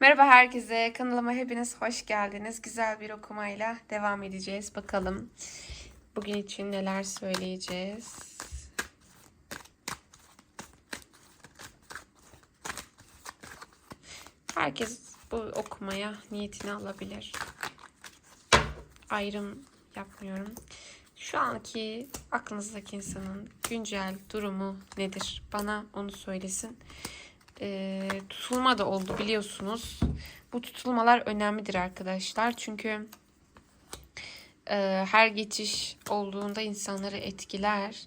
Merhaba herkese. Kanalıma hepiniz hoş geldiniz. Güzel bir okumayla devam edeceğiz. Bakalım bugün için neler söyleyeceğiz. Herkes bu okumaya niyetini alabilir. Ayrım yapmıyorum. Şu anki aklınızdaki insanın güncel durumu nedir? Bana onu söylesin e, tutulma da oldu biliyorsunuz. Bu tutulmalar önemlidir arkadaşlar. Çünkü e, her geçiş olduğunda insanları etkiler.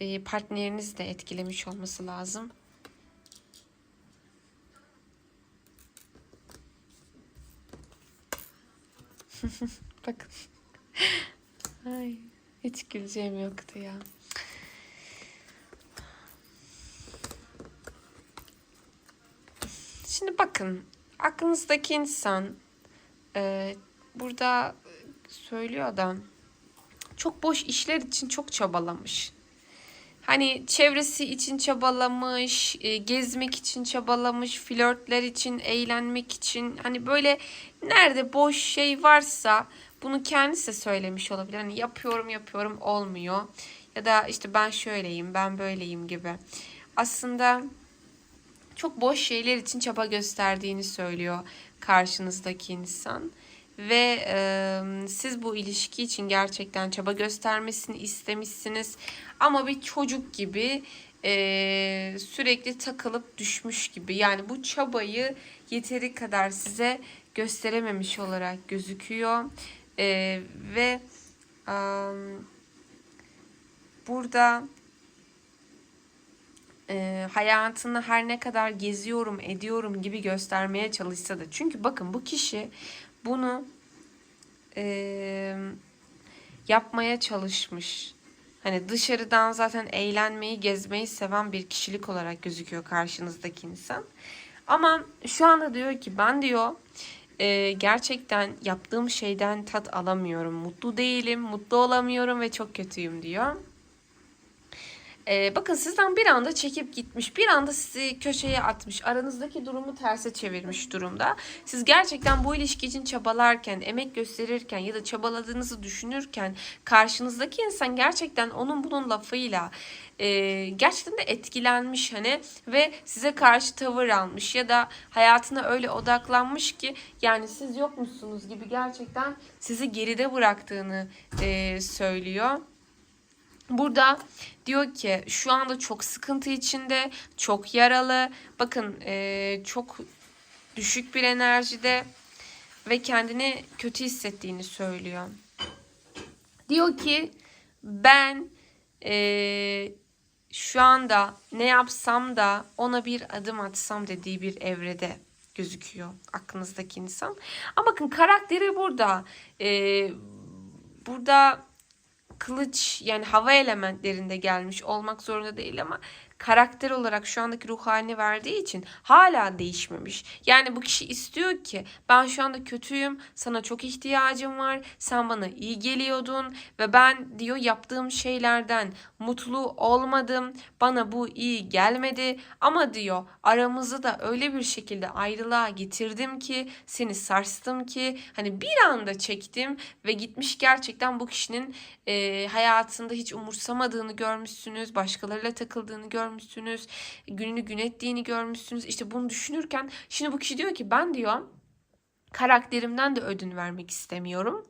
E, partneriniz de etkilemiş olması lazım. Bakın. Ay, hiç güleceğim yoktu ya. Şimdi bakın aklınızdaki insan e, burada söylüyor da çok boş işler için çok çabalamış. Hani çevresi için çabalamış, e, gezmek için çabalamış, flörtler için, eğlenmek için. Hani böyle nerede boş şey varsa bunu kendisi de söylemiş olabilir. Hani yapıyorum yapıyorum olmuyor. Ya da işte ben şöyleyim, ben böyleyim gibi. Aslında çok boş şeyler için çaba gösterdiğini söylüyor karşınızdaki insan. Ve e, siz bu ilişki için gerçekten çaba göstermesini istemişsiniz. Ama bir çocuk gibi e, sürekli takılıp düşmüş gibi. Yani bu çabayı yeteri kadar size gösterememiş olarak gözüküyor. E, ve e, burada e, hayatını her ne kadar geziyorum, ediyorum gibi göstermeye çalışsa da. Çünkü bakın bu kişi bunu e, yapmaya çalışmış. Hani dışarıdan zaten eğlenmeyi, gezmeyi seven bir kişilik olarak gözüküyor karşınızdaki insan. Ama şu anda diyor ki ben diyor e, gerçekten yaptığım şeyden tat alamıyorum. Mutlu değilim, mutlu olamıyorum ve çok kötüyüm diyor. Ee, bakın sizden bir anda çekip gitmiş, bir anda sizi köşeye atmış, aranızdaki durumu terse çevirmiş durumda. Siz gerçekten bu ilişki için çabalarken, emek gösterirken ya da çabaladığınızı düşünürken karşınızdaki insan gerçekten onun bunun lafıyla e, gerçekten de etkilenmiş hani ve size karşı tavır almış ya da hayatına öyle odaklanmış ki yani siz yokmuşsunuz gibi gerçekten sizi geride bıraktığını e, söylüyor. Burada diyor ki şu anda çok sıkıntı içinde, çok yaralı. Bakın e, çok düşük bir enerjide ve kendini kötü hissettiğini söylüyor. Diyor ki ben e, şu anda ne yapsam da ona bir adım atsam dediği bir evrede gözüküyor aklınızdaki insan. Ama bakın karakteri burada. E, burada kılıç yani hava elementlerinde gelmiş olmak zorunda değil ama karakter olarak şu andaki ruh halini verdiği için hala değişmemiş. Yani bu kişi istiyor ki ben şu anda kötüyüm, sana çok ihtiyacım var, sen bana iyi geliyordun ve ben diyor yaptığım şeylerden mutlu olmadım, bana bu iyi gelmedi ama diyor aramızı da öyle bir şekilde ayrılığa getirdim ki seni sarstım ki hani bir anda çektim ve gitmiş gerçekten bu kişinin e, hayatında hiç umursamadığını görmüşsünüz, başkalarıyla takıldığını görmüşsünüz görmüşsünüz. Gününü gün ettiğini görmüşsünüz. İşte bunu düşünürken şimdi bu kişi diyor ki ben diyor karakterimden de ödün vermek istemiyorum.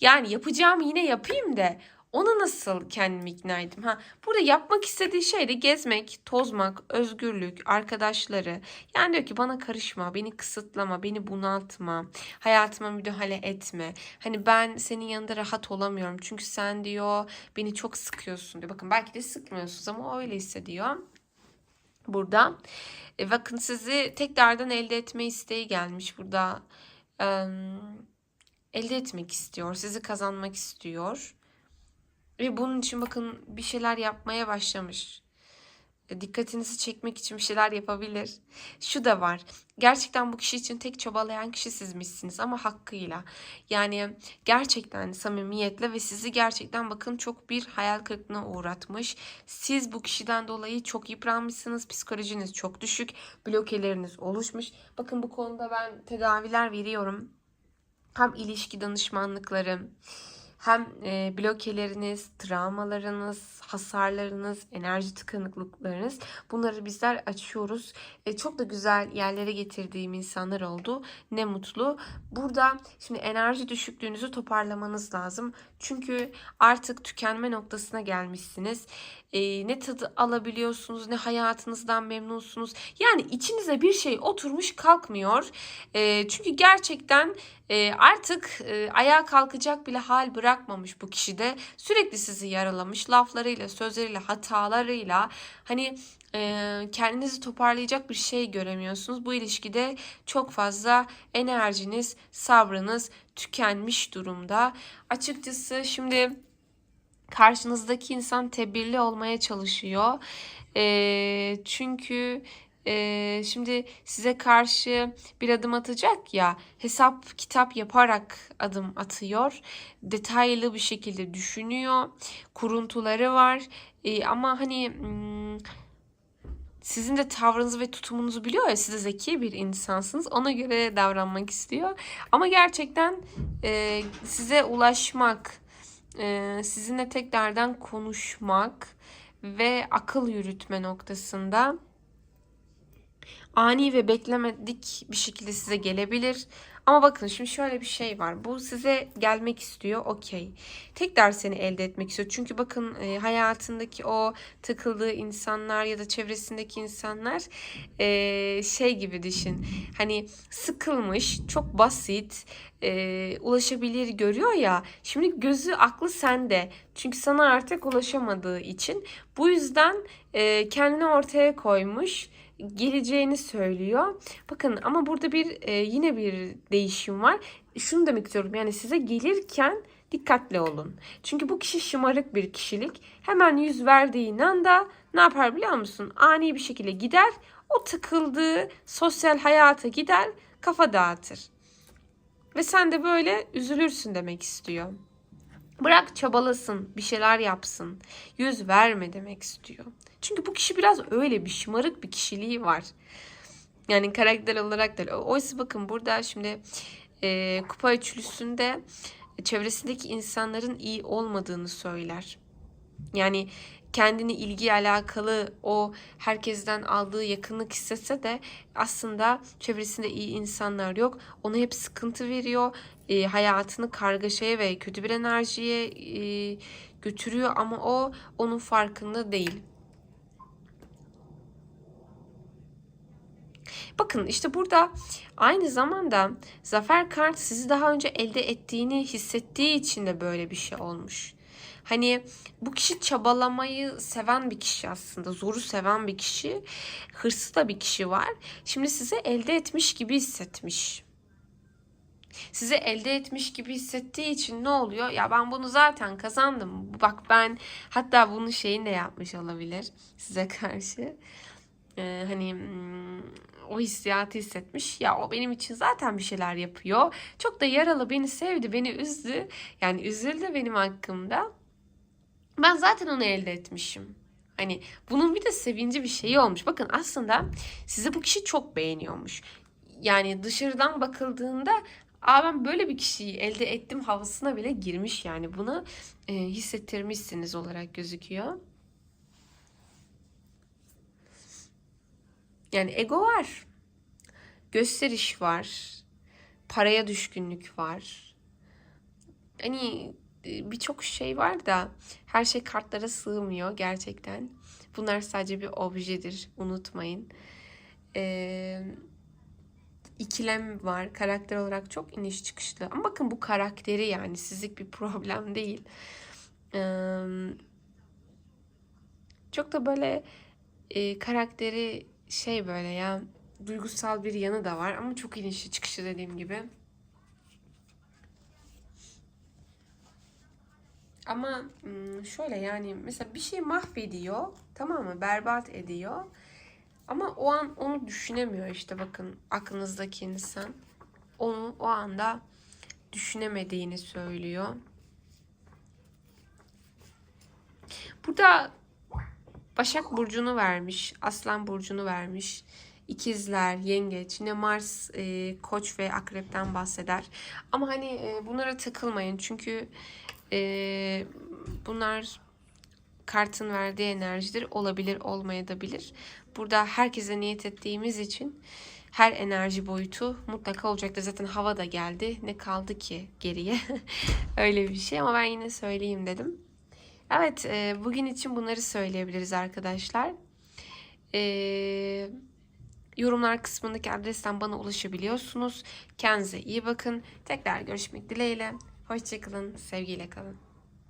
Yani yapacağımı yine yapayım da ona nasıl kendimi ikna ettim? Ha, burada yapmak istediği şey de gezmek, tozmak, özgürlük, arkadaşları. Yani diyor ki bana karışma, beni kısıtlama, beni bunaltma, hayatıma müdahale etme. Hani ben senin yanında rahat olamıyorum. Çünkü sen diyor beni çok sıkıyorsun diyor. Bakın belki de sıkmıyorsunuz ama öyle hissediyor burada. E, bakın sizi tekrardan elde etme isteği gelmiş burada. E, elde etmek istiyor, sizi kazanmak istiyor. Ve bunun için bakın bir şeyler yapmaya başlamış. e, dikkatinizi çekmek için bir şeyler yapabilir. Şu da var. Gerçekten bu kişi için tek çabalayan kişi sizmişsiniz ama hakkıyla. Yani gerçekten samimiyetle ve sizi gerçekten bakın çok bir hayal kırıklığına uğratmış. Siz bu kişiden dolayı çok yıpranmışsınız. Psikolojiniz çok düşük. Blokeleriniz oluşmuş. Bakın bu konuda ben tedaviler veriyorum. Hem ilişki danışmanlıkları, hem e, blokeleriniz, travmalarınız, hasarlarınız, enerji tıkanıklıklarınız bunları bizler açıyoruz. E, çok da güzel yerlere getirdiğim insanlar oldu. Ne mutlu. Burada şimdi enerji düşüklüğünüzü toparlamanız lazım. Çünkü artık tükenme noktasına gelmişsiniz. E, ne tadı alabiliyorsunuz, ne hayatınızdan memnunsunuz. Yani içinize bir şey oturmuş kalkmıyor. E, çünkü gerçekten e, artık e, ayağa kalkacak bile hal bırakmamış bu kişi de. Sürekli sizi yaralamış laflarıyla, sözleriyle, hatalarıyla. Hani e, kendinizi toparlayacak bir şey göremiyorsunuz. Bu ilişkide çok fazla enerjiniz, sabrınız tükenmiş durumda. Açıkçası şimdi karşınızdaki insan tebirli olmaya çalışıyor. E, çünkü e, şimdi size karşı bir adım atacak ya hesap kitap yaparak adım atıyor. Detaylı bir şekilde düşünüyor. Kuruntuları var. E, ama hani hmm, sizin de tavrınızı ve tutumunuzu biliyor ya siz de zeki bir insansınız. Ona göre davranmak istiyor. Ama gerçekten e, size ulaşmak, sizinle tekrardan konuşmak ve akıl yürütme noktasında ani ve beklemedik bir şekilde size gelebilir. Ama bakın şimdi şöyle bir şey var. Bu size gelmek istiyor. Okey. Tekrar seni elde etmek istiyor. Çünkü bakın e, hayatındaki o takıldığı insanlar ya da çevresindeki insanlar e, şey gibi düşün. Hani sıkılmış, çok basit, e, ulaşabilir görüyor ya. Şimdi gözü aklı sende. Çünkü sana artık ulaşamadığı için. Bu yüzden e, kendini ortaya koymuş geleceğini söylüyor. Bakın ama burada bir e, yine bir değişim var. Şunu demek istiyorum yani size gelirken dikkatli olun. Çünkü bu kişi şımarık bir kişilik. Hemen yüz verdiğin anda ne yapar biliyor musun? Ani bir şekilde gider. O tıkıldığı sosyal hayata gider. Kafa dağıtır. Ve sen de böyle üzülürsün demek istiyor. Bırak çabalasın, bir şeyler yapsın. Yüz verme demek istiyor. Çünkü bu kişi biraz öyle bir şımarık bir kişiliği var. Yani karakter olarak da. Oysa bakın burada şimdi e, kupa üçlüsünde çevresindeki insanların iyi olmadığını söyler. Yani kendini ilgi alakalı o herkesten aldığı yakınlık hissetse de aslında çevresinde iyi insanlar yok. Ona hep sıkıntı veriyor. E, hayatını kargaşaya ve kötü bir enerjiye e, götürüyor ama o onun farkında değil. Bakın işte burada aynı zamanda zafer kart sizi daha önce elde ettiğini hissettiği için de böyle bir şey olmuş. Hani bu kişi çabalamayı seven bir kişi aslında. Zoru seven bir kişi. Hırsı da bir kişi var. Şimdi size elde etmiş gibi hissetmiş. Size elde etmiş gibi hissettiği için ne oluyor? Ya ben bunu zaten kazandım. Bak ben hatta bunun şeyini de yapmış olabilir size karşı. Ee, hani hmm, o hissiyatı hissetmiş. Ya o benim için zaten bir şeyler yapıyor. Çok da yaralı beni sevdi, beni üzdü. Yani üzüldü benim hakkımda. Ben zaten onu elde etmişim. Hani bunun bir de sevinci bir şeyi olmuş. Bakın aslında sizi bu kişi çok beğeniyormuş. Yani dışarıdan bakıldığında Aa ben böyle bir kişiyi elde ettim havasına bile girmiş yani bunu e, hissettirmişsiniz olarak gözüküyor. Yani ego var. Gösteriş var. Paraya düşkünlük var. Hani e, birçok şey var da her şey kartlara sığmıyor gerçekten. Bunlar sadece bir objedir. Unutmayın. Ee, ikilem var. Karakter olarak çok iniş çıkışlı. Ama bakın bu karakteri yani sizlik bir problem değil. Ee, çok da böyle e, karakteri şey böyle ya duygusal bir yanı da var ama çok inişli çıkışı dediğim gibi. Ama hmm, şöyle yani mesela bir şey mahvediyor tamam mı? Berbat ediyor. Ama o an onu düşünemiyor işte bakın aklınızdaki insan. Onu o anda düşünemediğini söylüyor. Burada Başak Burcu'nu vermiş, Aslan Burcu'nu vermiş. İkizler, Yengeç, yine Mars, e, Koç ve Akrep'ten bahseder. Ama hani e, bunlara takılmayın çünkü e, bunlar kartın verdiği enerjidir. Olabilir, olmayabilir. Burada herkese niyet ettiğimiz için her enerji boyutu mutlaka olacaktır. Zaten hava da geldi. Ne kaldı ki geriye? Öyle bir şey ama ben yine söyleyeyim dedim. Evet, e, bugün için bunları söyleyebiliriz arkadaşlar. E, yorumlar kısmındaki adresten bana ulaşabiliyorsunuz. Kendinize iyi bakın. Tekrar görüşmek dileğiyle. Hoşçakalın, sevgiyle kalın.